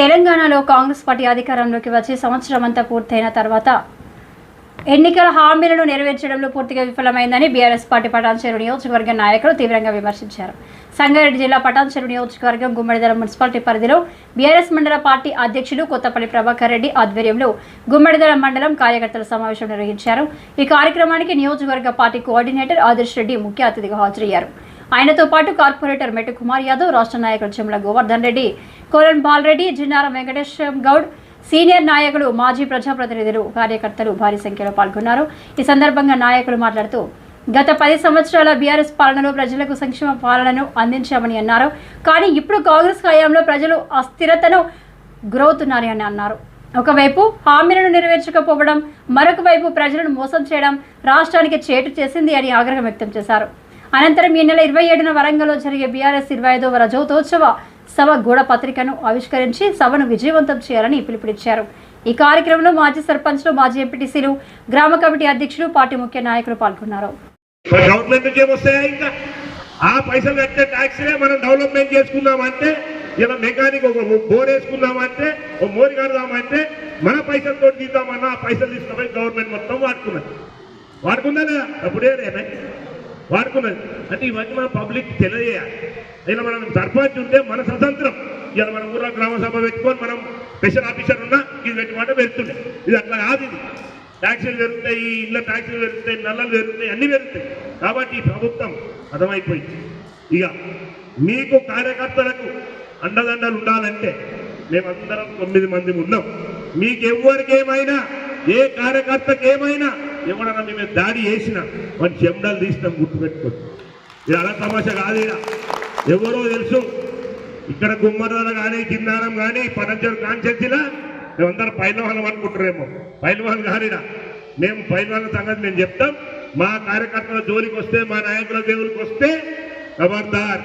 తెలంగాణలో కాంగ్రెస్ పార్టీ అధికారంలోకి వచ్చి సంవత్సరం అంతా పూర్తయిన తర్వాత ఎన్నికల హామీలను నెరవేర్చడంలో పూర్తిగా విఫలమైందని బీఆర్ఎస్ పార్టీ పటాన్చెరు నియోజకవర్గ నాయకులు తీవ్రంగా విమర్శించారు. సంగారెడ్డి జిల్లా పటాన్చెరు నియోజకవర్గం గుమ్మడిదల మున్సిపాలిటీ పరిధిలో బీఆర్ఎస్ మండల పార్టీ అధ్యక్షులు కొత్తపల్లి ప్రభాకర్ రెడ్డి ఆధ్వర్యంలో గుమ్మడిదల మండలం కార్యకర్తల సమావేశం నిర్వహించారు. ఈ కార్యక్రమానికి నియోజకవర్గ పార్టీ కోఆర్డినేటర్ ఆదర్శ్ రెడ్డి ముఖ్య అతిథిగా హాజరయ్యారు. ఆయనతో పాటు కార్పొరేటర్ మెట్టు కుమార్ యాదవ్ రాష్ట్ర నాయకులు చెమ్ల గోవర్ధన్ రెడ్డి కోరన్ బాలరెడ్డి జిన్నారం వెంకటేశ్వర గౌడ్ సీనియర్ నాయకులు మాజీ ప్రజాప్రతినిధులు కార్యకర్తలు భారీ సంఖ్యలో పాల్గొన్నారు. ఈ సందర్భంగా నాయకులు మాట్లాడుతూ గత పది సంవత్సరాల బీఆర్ఎస్ పాలనలో ప్రజలకు సంక్షేమ పాలనను అందించామని అన్నారు. కానీ ఇప్పుడు కాంగ్రెస్ హయాంలో ప్రజలు అస్థిరతను గురవుతున్నారని అని అన్నారు. ఒకవైపు హామీలను నెరవేర్చకపోవడం మరొక వైపు ప్రజలను మోసం చేయడం రాష్ట్రానికి చేటు చేసింది అని ఆగ్రహం వ్యక్తం చేశారు. అనంతరం ఈ నెల ఇరవై ఏడున వరంగల్లో జరిగే బీఆర్ఎస్ ఇరవై ఐదవ రజోతోత్సవ సభ గూఢ పత్రికను ఆవిష్కరించి సభను విజయవంతం చేయాలని పిలుపునిచ్చారు. ఈ కార్యక్రమంలో మాజీ సర్పంచ్లు మాజీ ఎంపీటీసీలు గ్రామ కమిటీ అధ్యక్షులు పార్టీ ముఖ్య నాయకులు పాల్గొన్నారు. ఆ పైసలు కట్టే ట్యాక్స్లే మనం డెవలప్మెంట్ చేసుకుందామంటే ఇలా మెకానిక్ ఒక బోర్ వేసుకుందామంటే ఒక మోరి కడదామంటే మన పైసలతో తీద్దామన్నా ఆ పైసలు తీసుకుపోయి గవర్నమెంట్ మొత్తం వాడుకున్నది. వాడుకుందా లేదా? అప్పుడే రేనా వాడుకున్నది. అంటే ఇవన్నీ మనం పబ్లిక్ తెలియజేయాలి. ఇలా మనం సర్పంచ్ ఉంటే మన స్వతంత్రం. ఇలా మన ఊర్లో గ్రామ సభ పెట్టుకొని మనం స్పెషల్ ఆఫీసర్ ఉన్నా ఇది పెట్టుకుంటే పెడుతుండే ఇది అట్లా కాదు ఇది. ట్యాక్సీలు పెరుగుతాయి ఇళ్ళ ట్యాక్సీలు పెరుగుతాయి నల్లలు పెరుగుతాయి అన్నీ పెరుగుతాయి. కాబట్టి ఈ ప్రభుత్వం అర్థమైపోయింది. ఇక మీకు కార్యకర్తలకు అండదండలు ఉండాలంటే మేమందరం తొమ్మిది మంది ఉన్నాం. మీకు ఎవరికేమైనా ఏ కార్యకర్తకి ఏమైనా ఎవడన్నా మీ మీద దాడి చేసిన? వాడి చెమడలు తీస్తాం గుర్తుపెట్టుకోండి. ఇది అలా తమాషా కాదు ఎవరో తెలుసు. ఇక్కడ గుమ్మరాలు కానీ కిందారం కానీ పనంచరు కాన్సెన్సీలా మేమందరం పైల్వాహనం అనుకుంటారేమో పైల్వాహన్ కానిరా మేము పైల్వాహన సంగతి మేము చెప్తాం. మా కార్యకర్తల జోలికి వస్తే మా నాయకుల దేవుడికి వస్తే ఖబర్దార్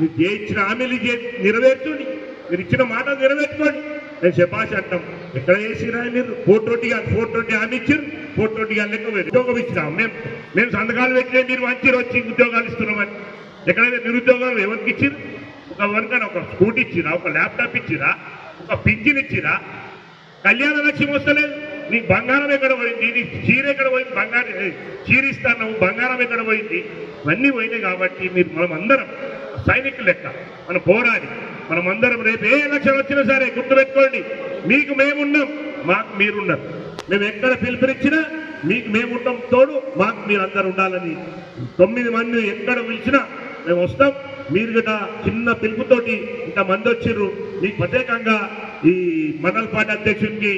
మీరు ఏ ఇచ్చిన హామీలు చే- మీరు ఇచ్చిన మాట నెరవేర్చుకోండి. నేను శబాష్ అంటాం. ఎక్కడ చేసిరా మీరు? ఫోర్ ట్వంటీ ఫోర్ ట్వంటీ హామీ ఇచ్చారు. ఫోర్ ట్వంటీ లెక్క ఉద్యోగం ఇచ్చినాం. మేము మేము సంతకాలు పెట్టినా. మీరు మంచి వచ్చి ఉద్యోగాలు ఇస్తున్నామని. ఎక్కడైతే నిరుద్యోగాలు ఎవరికి ఇచ్చారు ఒక వరకన ఒక స్కూటీ ఇచ్చిరా ఒక ల్యాప్టాప్ ఇచ్చిరా ఒక పింఛన్ ఇచ్చిరా కళ్యాణ లక్ష్యం వస్తలేదు. నీకు బంగారం ఎక్కడ పోయింది? నీ చీర ఎక్కడ పోయింది? బంగారం చీర ఇస్తాను బంగారం ఎక్కడ పోయింది? ఇవన్నీ పోయినాయి కాబట్టి మీరు మనం అందరం సైనికులు లెక్క మనం పోరాడి మనం అందరం రేపు ఏ ఎలక్షన్ వచ్చినా సరే గుర్తుపెట్టుకోండి. మీకు మేమున్నాం మాకు మీరున్నారు. మేము ఎక్కడ పిలుపునిచ్చినా మీకు మేము ఉంటాం తోడు మాకు మీరు అందరు ఉండాలని. తొమ్మిది మంది ఎక్కడ పిలిచినా మేము వస్తాం. మీరు కూడా చిన్న పిలుపుతోటి ఇంత మంది వచ్చిర్రు. మీకు ప్రత్యేకంగా ఈ మండల పార్టీ అధ్యక్షుడికి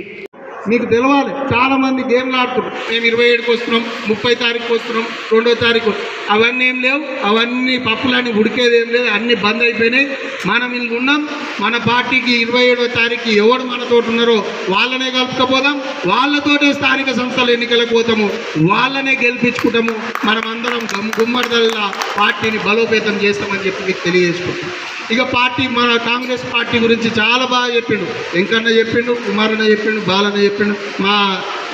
మీకు తెలవాలి. చాలా మంది గేమ్లు ఆడుతున్నారు. మేము ఇరవై ఏడుకు వస్తున్నాం ముప్పై తారీఖు వస్తున్నాం రెండో తారీఖు అవన్నీ ఏం లేవు. అవన్నీ పప్పులన్నీ ఉడికేది ఏం లేదు. అన్నీ బంద్ అయిపోయినాయి. మనం ఇల్లు ఉన్నాం. మన పార్టీకి ఇరవై ఏడో తారీఖు ఎవరు మనతో ఉన్నారో వాళ్ళనే కలుపుకపోదాం. వాళ్ళతోటే స్థానిక సంస్థల ఎన్నికలకు పోతాము. వాళ్ళనే గెలిపించుకుంటాము. మనం అందరం గుమ్మడిదల్లా పార్టీని బలోపేతం చేస్తామని చెప్పి మీకు తెలియజేసుకుంటాం ఇక పార్టీ మన కాంగ్రెస్ పార్టీ గురించి చాలా బాగా చెప్పిండు. వెంకన్న చెప్పిండు కుమారన్న చెప్పిండు బాలన్న చెప్పిండు మా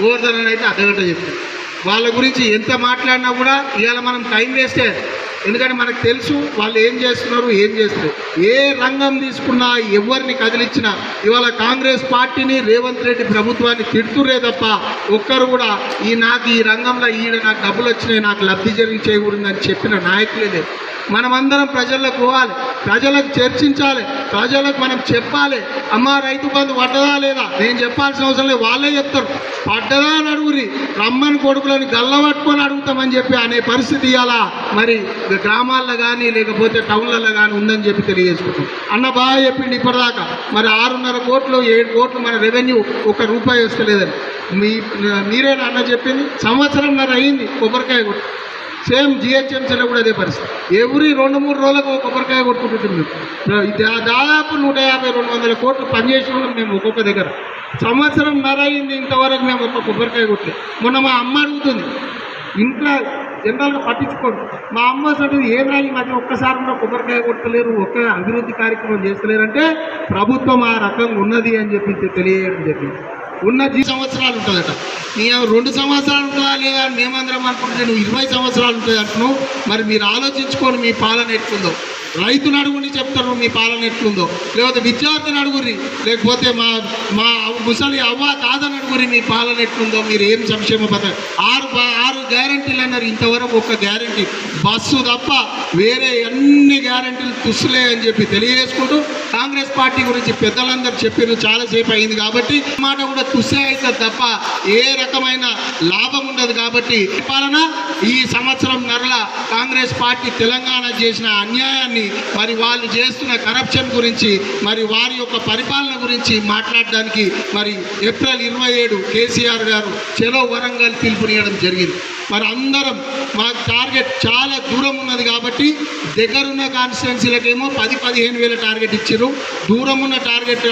గోవర్ధన్ అయితే అర్ధగంట చెప్పిండు. వాళ్ళ గురించి ఎంత మాట్లాడినా కూడా ఇవాళ మనం టైం వేస్ట్ ఎందుకంటే మనకు తెలుసు వాళ్ళు ఏం చేస్తున్నారు ఏం చేస్తున్నారు. ఏ రంగం తీసుకున్నా ఎవరిని కదిలించినా ఇవాళ కాంగ్రెస్ పార్టీని రేవంత్ రెడ్డి ప్రభుత్వాన్ని తిడుతురే తప్ప ఒక్కరు కూడా ఈ నాకు ఈ రంగంలో ఈయన నాకు డబ్బులు వచ్చినాయి నాకు లబ్ధి జరిగి చేయకూడదని చెప్పిన నాయకులే లేదు మనమందరం ప్రజలకు పోవాలి. ప్రజలకు చర్చించాలి. ప్రజలకు మనం చెప్పాలి. అమ్మ రైతు బంధు పడ్డదా లేదా? నేను చెప్పాల్సిన అవసరం లేదు. వాళ్ళే చెప్తారు. పడ్డదా అని అడుగురి రమ్మని కొడుకులని గల్లబట్టుకొని అడుగుతామని చెప్పి అనే పరిస్థితి ఇవ్వాలా మరి గ్రామాల్లో కానీ లేకపోతే టౌన్లలో కానీ ఉందని చెప్పి తెలియజేసుకుంటాం. అన్న బాగా చెప్పింది ఇప్పటిదాకా. మరి ఆరున్నర కోట్లు ఏడు కోట్లు మన రెవెన్యూ ఒక రూపాయి వస్తలేదని. మీ మీరేనా అన్న చెప్పింది? సంవత్సరం మరి అయింది కొబ్బరికాయ కొట్టు. సేమ్ జిహెచ్ఎంసీలో కూడా అదే పరిస్థితి. ఎవ్రీ రెండు మూడు రోజులకు ఒక కొబ్బరికాయ కొట్టుకుంటుంది దాదాపు నూట యాభై రెండు వందల కోట్లు పనిచేసి మేము ఒక్కొక్క దగ్గర. సంవత్సరం నర అయింది ఇంతవరకు మేము ఒక్క కొబ్బరికాయ కొట్టి మొన్న మా అమ్మ అడుగుతుంది ఇంట్లో జనరల్గా పట్టించుకోండి మా అమ్మ అంటే ఏం ఈ మధ్య ఒక్కసారి కూడా కొబ్బరికాయ కొట్టలేరు ఒక్క అభివృద్ధి కార్యక్రమం చేస్తలేరు అంటే ప్రభుత్వం ఆ రకంగా ఉన్నది అని చెప్పి తెలియడం జరిగింది. ఉన్న జీ సంవత్సరాలు ఉంటుందట. నీ రెండు సంవత్సరాలు ఉంటుందా లేదా మేమందరం అనుకుంటే నువ్వు ఇరవై సంవత్సరాలు ఉంటుంది అంటున్నావు. మరి మీరు ఆలోచించుకొని మీ పాలన ఎట్లుందో. రైతును అడుగుని చెప్తారు మీ పాలన ఎట్లుందో. లేకపోతే విద్యార్థిని అడుగురి లేకపోతే మా మా ముసలి అవ్వ తాతని అడుగురి మీ పాలన ఎట్లుందో. మీరు ఏం సంక్షేమ పథకం? ఆరు ఆరు గ్యారంటీలు అన్నారు. ఇంతవరకు ఒక్క గ్యారంటీ బస్సు తప్ప వేరే అన్ని గ్యారంటీలు తుస్సులే అని చెప్పి తెలియజేసుకుంటూ కాంగ్రెస్ పార్టీ గురించి పెద్దలందరూ చెప్పారు చాలాసేపు అయింది కాబట్టి మాట కూడా తుస్సే అవుతుంది తప్ప ఏ రకమైన లాభం ఉండదు కాబట్టి పాలన ఈ సంవత్సరం నరల కాంగ్రెస్ పార్టీ తెలంగాణ చేసిన అన్యాయాన్ని మరి వాళ్ళు చేస్తున్న కరప్షన్ గురించి మరి వారి యొక్క పరిపాలన గురించి మాట్లాడడానికి మరి ఏప్రిల్ ఇరవై ఏడు కేసీఆర్ గారు చెలో వరంగల్ పిలుపునియడం జరిగింది. మరి అందరం మా టార్గెట్ చాలా దూరం ఉన్నది కాబట్టి దగ్గరున్న కాన్స్టిట్యున్సీలకేమో పది పదిహేను వేల టార్గెట్ ఇచ్చారు దూరం ఉన్న టార్గెట్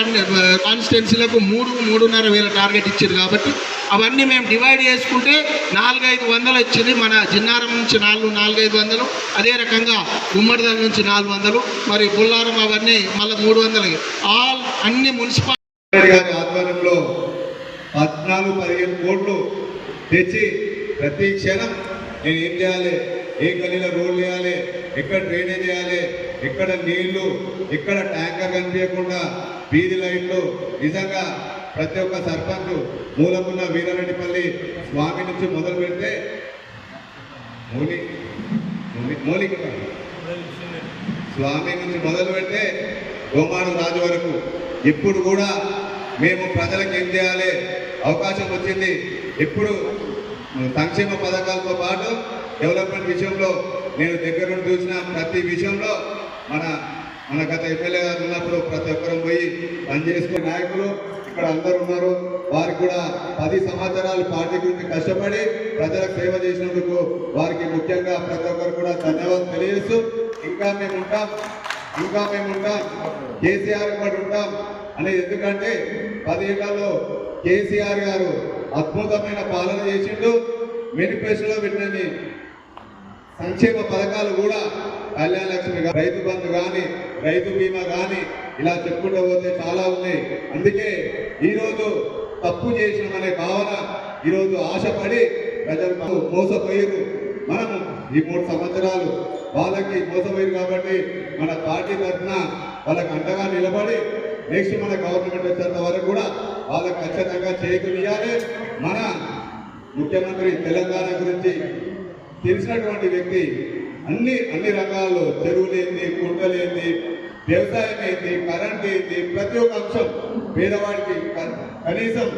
కాన్స్టిట్యున్సీలకు మూడు మూడున్నర వేల టార్గెట్ ఇచ్చారు కాబట్టి అవన్నీ మేము డివైడ్ చేసుకుంటే నాలుగైదు వందలు వచ్చింది. మన జిన్నారం నుంచి నాలుగు నాలుగైదు వందలు అదే రకంగా గుమ్మడిదల నుంచి నాలుగు వందలు మరి బుల్లారం అవన్నీ మళ్ళీ మూడు వందలు. ఆల్ అన్ని మున్సిపాలిటీ గారి ఆధ్వర్యంలో పద్నాలుగు పదిహేను కోట్లు తెచ్చి ప్రతి క్షణం నేను ఏం చేయాలి? ఏ గలీలో రోడ్లు వేయాలి? ఎక్కడ డ్రైనేజ్ చేయాలి ఎక్కడ నీళ్ళు? ఎక్కడ ట్యాంకర్ కనిపించకుండా వీధి లైట్లు? నిజంగా ప్రతి ఒక్క సర్పంచ్ మూలకున్న వీరారెడ్డిపల్లి స్వామి నుంచి మొదలు పెడితే మౌలి మౌలిక స్వామి నుంచి మొదలు పెడితే గోమాను రాజు వరకు. ఇప్పుడు కూడా మేము ప్రజలకు ఏం చేయాలి? అవకాశం వచ్చింది. ఇప్పుడు సంక్షేమ పథకాలతో పాటు డెవలప్మెంట్ విషయంలో నేను దగ్గర నుండి చూసిన ప్రతి విషయంలో మన మన గత ఎమ్మెల్యే గారు ఉన్నప్పుడు ప్రతి ఒక్కరం పోయి పనిచేసుకునే నాయకులు ఇక్కడ అందరు ఉన్నారు. వారికి కూడా పది సంవత్సరాలు పార్టీ గురించి కష్టపడి ప్రజలకు సేవ చేసినందుకు వారికి ముఖ్యంగా ప్రతి ఒక్కరు కూడా ధన్యవాదాలు తెలియజేస్తూ ఇంకా మేము ఉంటాం ఇంకా మేము ఉంటాం కేసీఆర్ కూడా ఉంటాం అనేది ఎందుకంటే పదేళ్ళలో కేసీఆర్ గారు అద్భుతమైన పాలన చేసిండు. మేనిఫెస్టోలో పెట్టిన సంక్షేమ పథకాలు కూడా కళ్యాణ లక్ష్మి రైతు బంధు కానీ రైతు బీమా కానీ ఇలా చెప్పుకుంటూ పోతే చాలా ఉన్నాయి. అందుకే ఈరోజు తప్పు చేసినామనే భావన ఈరోజు ఆశపడి ప్రజలు మోసపోయారు మనము ఈ మూడు సంవత్సరాలు వాళ్ళకి మోసపోయారు కాబట్టి మన పార్టీ తరఫున వాళ్ళకి అండగా నిలబడి నెక్స్ట్ మన గవర్నమెంట్ వచ్చేంత వరకు కూడా వాళ్ళకు ఖచ్చితంగా చేకూరియాలి మన ముఖ్యమంత్రి తెలంగాణ గురించి తెలిసినటువంటి వ్యక్తి అన్ని అన్ని రంగాల్లో చెరువులేంది కుంటలేంది వ్యవసాయం ఏంది కరెంట్ ఏంది ప్రతి ఒక్క అంశం పేదవాడికి కనీసం